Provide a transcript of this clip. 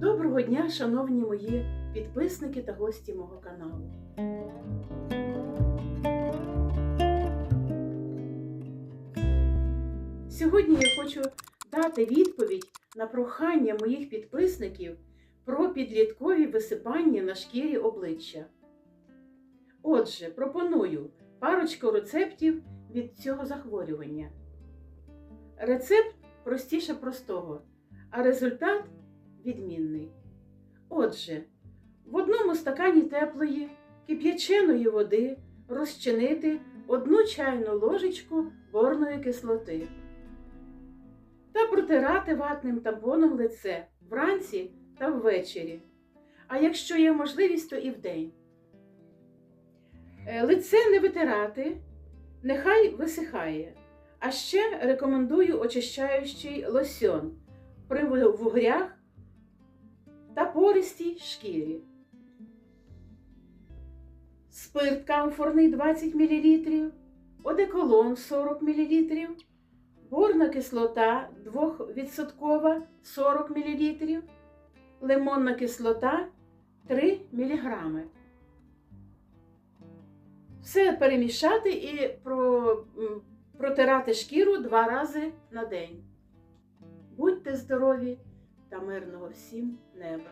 Доброго дня, шановні мої підписники та гості мого каналу. Сьогодні я хочу дати відповідь на прохання моїх підписників про підліткові висипання на шкірі обличчя. Отже, пропоную парочку рецептів від цього захворювання. Рецепт простіше простого, а результат відмінний. Отже, в одному стакані теплої, кип'яченої води розчинити одну чайну ложечку борної кислоти та протирати ватним тампоном лице вранці та ввечері. А якщо є можливість, то і вдень. Е, Лице не витирати, нехай висихає. А ще рекомендую очищаючий лосьон при вугрях та пористій шкірі. Спирт камфорний 20 мл, одеколон 40 мл, борна кислота 2% 40 мл, лимонна кислота 3 мг. Все перемішати і протирати шкіру два рази на день. Будьте здорові та мирного всім неба!